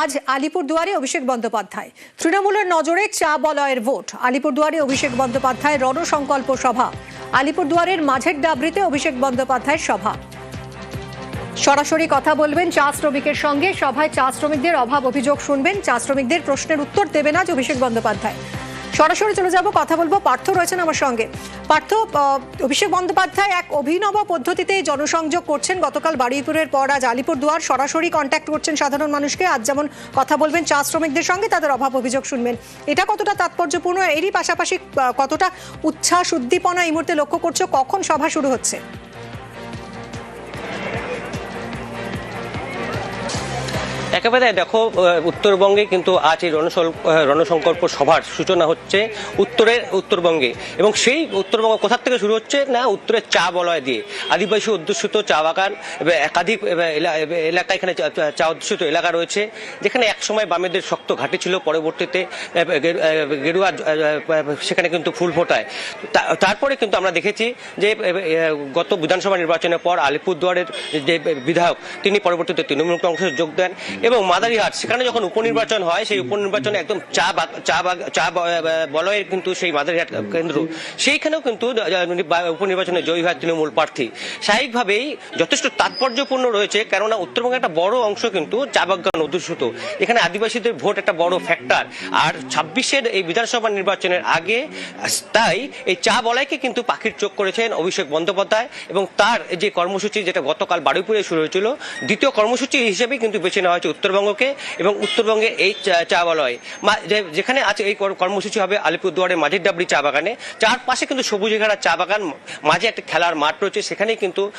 আজ আলিপুরদুয়ারে অভিষেক বন্দ্যোপাধ্যায়। তৃণমূলের নজরে চা বলয়ের ভোট। আলিপুরদুয়ারে অভিষেক বন্দ্যোপাধ্যায় রণসংকল্প সভা। আলিপুরদুয়ারের মাঝের ডাবরিতে অভিষেক বন্দ্যোপাধ্যায়ের সভা। সরাসরি কথা বলবেন চা শ্রমিকের সঙ্গে। সভায় চা শ্রমিকদের অভাব অভিযোগ শুনবেন। চা শ্রমিকদের প্রশ্নের উত্তর দেবেন আজ অভিষেক বন্দ্যোপাধ্যায়। সরাসরি চলে যাব, কথা বলব। পার্থ রয়েছেন আমার সঙ্গে। পার্থ অভিষেক বন্দ্যোপাধ্যায় এক অভিনব পদ্ধতিতে জনসংযোগ করছেন। গতকাল বারুইপুরের পর আজ আলিপুরদুয়ার সরাসরি কন্ট্যাক্ট করছেন সাধারণ মানুষকে। আজ যেমন কথা বলবেন চা শ্রমিকদের সঙ্গে, তাদের অভাব অভিযোগ শুনবেন। এটা কতটা তাৎপর্যপূর্ণ? এরই পাশাপাশি কতটা উচ্ছ্বাস, উদ্দীপনা এই মুহূর্তে লক্ষ্য করছ? কখন সভা শুরু হচ্ছে? একেবারে দেখো উত্তরবঙ্গে কিন্তু আজ এই রণসংকল্প সভার সূচনা হচ্ছে উত্তরের উত্তরবঙ্গে। এবং সেই উত্তরবঙ্গ কোথা থেকে শুরু হচ্ছে? না উত্তরের চা বলয় দিয়ে। আদিবাসী অধ্যুষিত চা বাগান একাধিক এলাকা এখানে চা- অধ্যুষিত এলাকা রয়েছে। যেখানে একসময় বামেদের শক্ত ঘাঁটি ছিল, পরবর্তীতে গেরুয়া সেখানে কিন্তু ফুল ফোটায়। তারপরে কিন্তু আমরা দেখেছি যে গত বিধানসভা নির্বাচনের পর আলিপুরদুয়ারের যে বিধায়ক, তিনি পরবর্তীতে তৃণমূল কংগ্রেসে যোগ দেন। এবং মাদারিহাট, সেখানে যখন উপনির্বাচন হয়, সেই উপনির্বাচনে একদম চা চা চা বলয়ের কিন্তু সেই মাদারিহাট কেন্দ্র। সেইখানেও কিন্তু উপনির্বাচনে জয়ী হয় তৃণমূল প্রার্থী। স্বাভাবিকভাবেই যথেষ্ট তাৎপর্যপূর্ণ রয়েছে, কেননা উত্তরবঙ্গের একটা বড় অংশ কিন্তু চা বাগান অধ্যুষিত। এখানে আদিবাসীদের ভোট একটা বড় ফ্যাক্টর। আর ছাব্বিশের এই বিধানসভা নির্বাচনের আগে তাই এই চা বলাইকে কিন্তু পাখির চোখ করেছেন অভিষেক বন্দ্যোপাধ্যায় এবং তার যে কর্মসূচি, যেটা গতকাল বারুইপুরে শুরু হয়েছিল, দ্বিতীয় কর্মসূচি হিসেবে কিন্তু বেছে নেওয়া হয়েছে উত্তরবঙ্গকে এবং উত্তরবঙ্গে এই চা- বলয় যেখানে আছে এই কর- কর্মসূচি হবে আলিপুরদুয়ারের মাঝের ডাবরি চা বাগানে। যার পাশে কিন্তু সবুজ ঘেরা চা বাগান, মাঝে একটা খেলার মাঠ রয়েছে, সেখানেই কিন্তু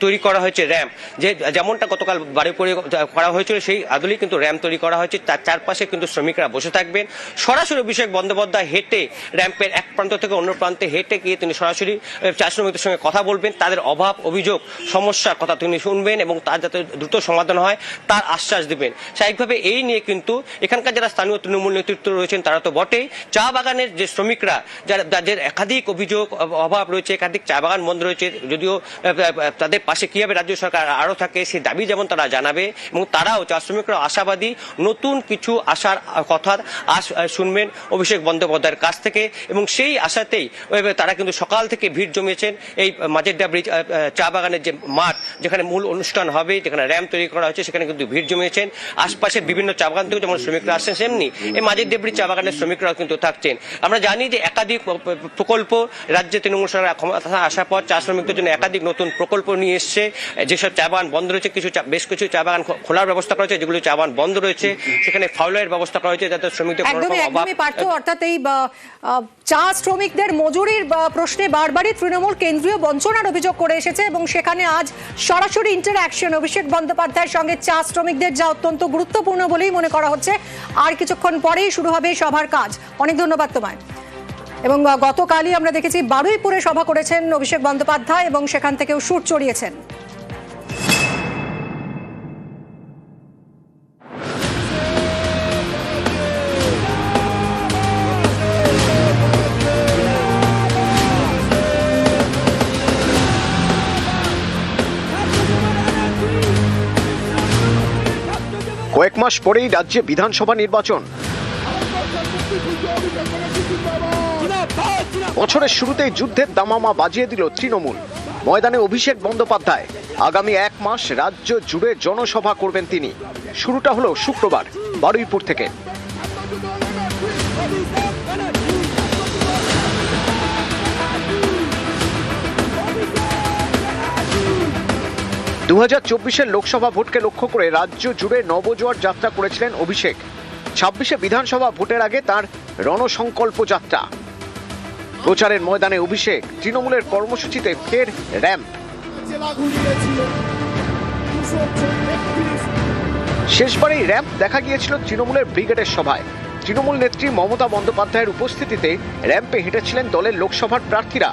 তৈরি করা হয়েছে র্যাম্প যে, যেমনটা গতকাল বাড়ি বারুইপুরে করা হয়েছিল, সেই আদলেই কিন্তু র্যাম্প তৈরি করা হয়েছে। তার চারপাশে কিন্তু শ্রমিকরা বসে থাকবেন। সরাসরি অভিষেক বন্দ্যোপাধ্যায় হেঁটে র্যাম্পের এক প্রান্ত থেকে অন্য প্রান্তে হেঁটে গিয়ে তিনি সরাসরি চা শ্রমিকদের সঙ্গে কথা বলবেন। তাদের অভাব, অভিযোগ, সমস্যার কথা তিনি শুনবেন এবং তার যাতে দ্রুত সমাধান হয়, তার আশ্বাস দেবেন। স্বাভাবিকভাবে এই নিয়ে কিন্তু এখানকার যারা স্থানীয় তৃণমূল নেতৃত্ব রয়েছেন তারা তো বটেই। চা বাগানের যে শ্রমিকরা যারা যাদের একাধিক অভিযোগ অভাব রয়েছে একাধিক চা বাগান বন্ধ রয়েছে যদিও তাদের পাশে কীভাবে রাজ্য সরকার আরও থাকে সেই দাবি যেমন তারা জানাবে এবং তারাও চা শ্রমিকরা আশাবাদী নতুন কিছু আশার আহ, কথা আশ শুনবেন অভিষেক বন্দ্যোপাধ্যায়ের কাছ থেকে। এবং সেই আশাতেই তারা কিন্তু সকাল থেকে ভিড় জমিয়েছেন এই মাঝের আহ, চা বাগানের যে মাঠ যেখানে মূল অনুষ্ঠান হবে যেখানে র্যাম্প তৈরি করা হয়েছে সেখানে কিন্তু ভিড় জমিয়েছেন আশপাশের বিভিন্ন চা বাগান থেকে যেমন শ্রমিকরা আসছেন সেমনি এই মাঝের ডেবরি চা বাগানের শ্রমিকরাও কিন্তু থাকছেন। আমরা জানি যে একাধিক প্রকল্প রাজ্যে তৃণমূল সরকার ক্ষমতা আসার পর চা শ্রমিকদের জন্য একাধিক নতুন প্রকল্প নিয়ে এসছে। যেসব চা বাগান বন্ধ রয়েছে কিছু বেশ কিছু চা বাগান খোলার ব্যবস্থা করা হয়েছে যেগুলো চা বাগান বন্ধ রয়েছে। সেখানে ফাউলের ব্যবস্থা করা হয়েছে যাতে শ্রমিকদের অর্থাৎ এই চা শ্রমিকদের মজুরির প্রশ্নে বারবারই তৃণমূল কেন্দ্রীয় বঞ্চনার অভিযোগ করে এসেছে এবং সেখানে আজ সরাসরি ইন্টারঅ্যাকশন অভিষেক বন্দ্যোপাধ্যায়ের সঙ্গে চা শ্রমিকদের যা অত্যন্ত গুরুত্বপূর্ণ বলেই মনে করা হচ্ছে। আর কিছুক্ষণ পরেই শুরু হবে সভার কাজ। অনেক ধন্যবাদ তোমায়। এবং গতকালই আমরা দেখেছি বারুইপুরে সভা করেছেন অভিষেক বন্দ্যোপাধ্যায় এবং সেখান থেকেও সুর চড়িয়েছেন। কয়েক মাস পরেই রাজ্যে বিধানসভা নির্বাচন। বছরের শুরুতেই যুদ্ধের দামামা বাজিয়ে দিল তৃণমূল। ময়দানে অভিষেক বন্দ্যোপাধ্যায়। আগামী এক মাস রাজ্য জুড়ে জনসভা করবেন তিনি। শুরুটা হলো শুক্রবার বারুইপুর থেকে। দু হাজার লোকসভা ভোটকে লক্ষ্য করে রাজ্য জুড়ে নবজোয়ার যাত্রা করেছিলেন অভিষেক। ছাব্বিশে বিধানসভা ভোটের আগে তার রণসংকল্প যাত্রা। প্রচারের ময়দানে অভিষেক তৃণমূলের কর্মসূচিতে ফের র্যাম্প। একত্রিশ শেষবারেই র্যাম্প দেখা গিয়েছিল তৃণমূলের ব্রিগেডের সভায়। তৃণমূল নেত্রী মমতা বন্দ্যোপাধ্যায়ের উপস্থিতিতে র্যাম্পে হেঁটেছিলেন দলের লোকসভার প্রার্থীরা।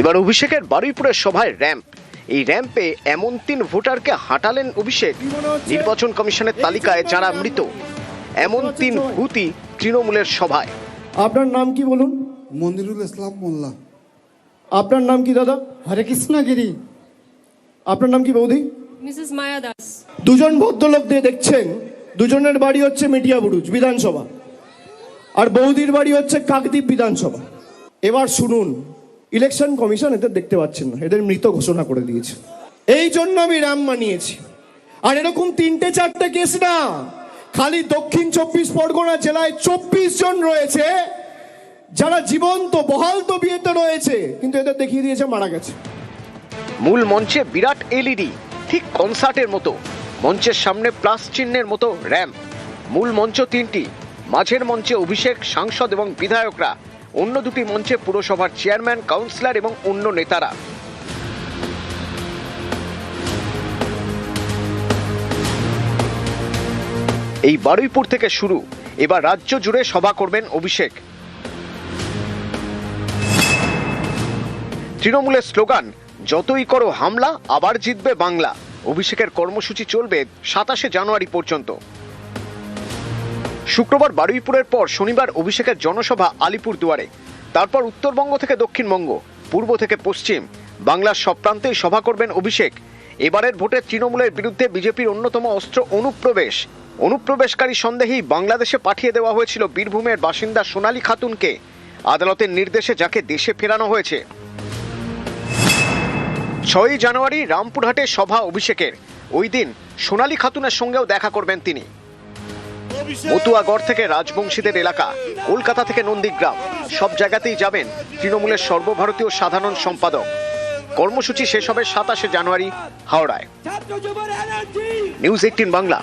এবার অভিষেকের বারুইপুরের সভায় র্যাম্প। এই র্যাম্পে এমন তিন ভোটারকে হাঁটালেন অভিষেক। নির্বাচন কমিশনের তালিকায় যারা মৃত এমন তিন ভূতই তৃণমূলের সভায়। আপনার নাম কি বলুন? মন্দিরুল ইসলাম মোল্লা। আপনার নাম কি দাদা? হরে কৃষ্ণ গিরি আপনার নাম কি বৌদি? মিসেস মায়া দাস। দুজন ভদ্রলোক দিয়ে দেখছেন দুজনের বাড়ি হচ্ছে মিটিয়া বুরুজ বিধানসভা। আর বৌদির বাড়ি হচ্ছে কাকদ্বীপ বিধানসভা। এবার শুনুন ইলেকশন কমিশন এদের দেখতে পাচ্ছেন না, এদের মৃত ঘোষণা করে দিয়েছে। এই জন্য আমি র্যাম মানিয়েছি। আর এরকম তিনটে চারটে কেস না, খালি দক্ষিণ চব্বিশ পরগনা জেলায় চব্বিশ জন রয়েছে, যারা জীবন্ত, বহাল তো বিয়েতে রয়েছে, কিন্তু এদের দেখিয়ে দিয়েছে মারা গেছে। মূল মঞ্চে বিরাট এলইডি ঠিক কনসার্টের মতো। মঞ্চের সামনে প্লাস চিহ্নের মতো র্যাম্প। মূল মঞ্চ তিনটি, মাঝের মঞ্চে অভিষেক, সাংসদ এবং বিধায়করা। অন্য দুটি মঞ্চে পুরসভার চেয়ারম্যান, কাউন্সিলর এবং অন্য নেতারা। এই বারুইপুর থেকে শুরু। এবার রাজ্য জুড়ে সভা করবেন অভিষেক। তৃণমূলের স্লোগান, যতই করো হামলা, আবার জিতবে বাংলা। অভিষেকের কর্মসূচি চলবে সাতাশে জানুয়ারি পর্যন্ত। শুক্রবার বারুইপুরের পর শনিবার অভিষেকের জনসভা আলিপুর দুয়ারে, তারপর উত্তরবঙ্গ থেকে দক্ষিণবঙ্গ, পূর্ব থেকে পশ্চিম। বাংলার সব প্রান্তেই সভা করবেন অভিষেক। এবারের ভোটে তৃণমূলের বিরুদ্ধে বিজেপির অন্যতম অস্ত্র অনুপ্রবেশ। অনুপ্রবেশকারী সন্দেহেই বাংলাদেশে পাঠিয়ে দেওয়া হয়েছিল বীরভূমের বাসিন্দা সোনালী খাতুনকে। আদালতের নির্দেশে যাকে দেশে ফেরানো হয়েছে। ছয়ই জানুয়ারি রামপুরহাটে সভা অভিষেকের। ওই দিন সোনালী খাতুনের সঙ্গেও দেখা করবেন তিনি। মতুয়াগড় থেকে রাজবংশীদের এলাকা কলকাতা থেকে নন্দীগ্রাম সব জায়গাতেই যাবেন তৃণমূলের সর্বভারতীয় সাধারণ সম্পাদক। কর্মসূচি শেষ হবে সাতাশে জানুয়ারি হাওড়ায়। News eighteen Bangla.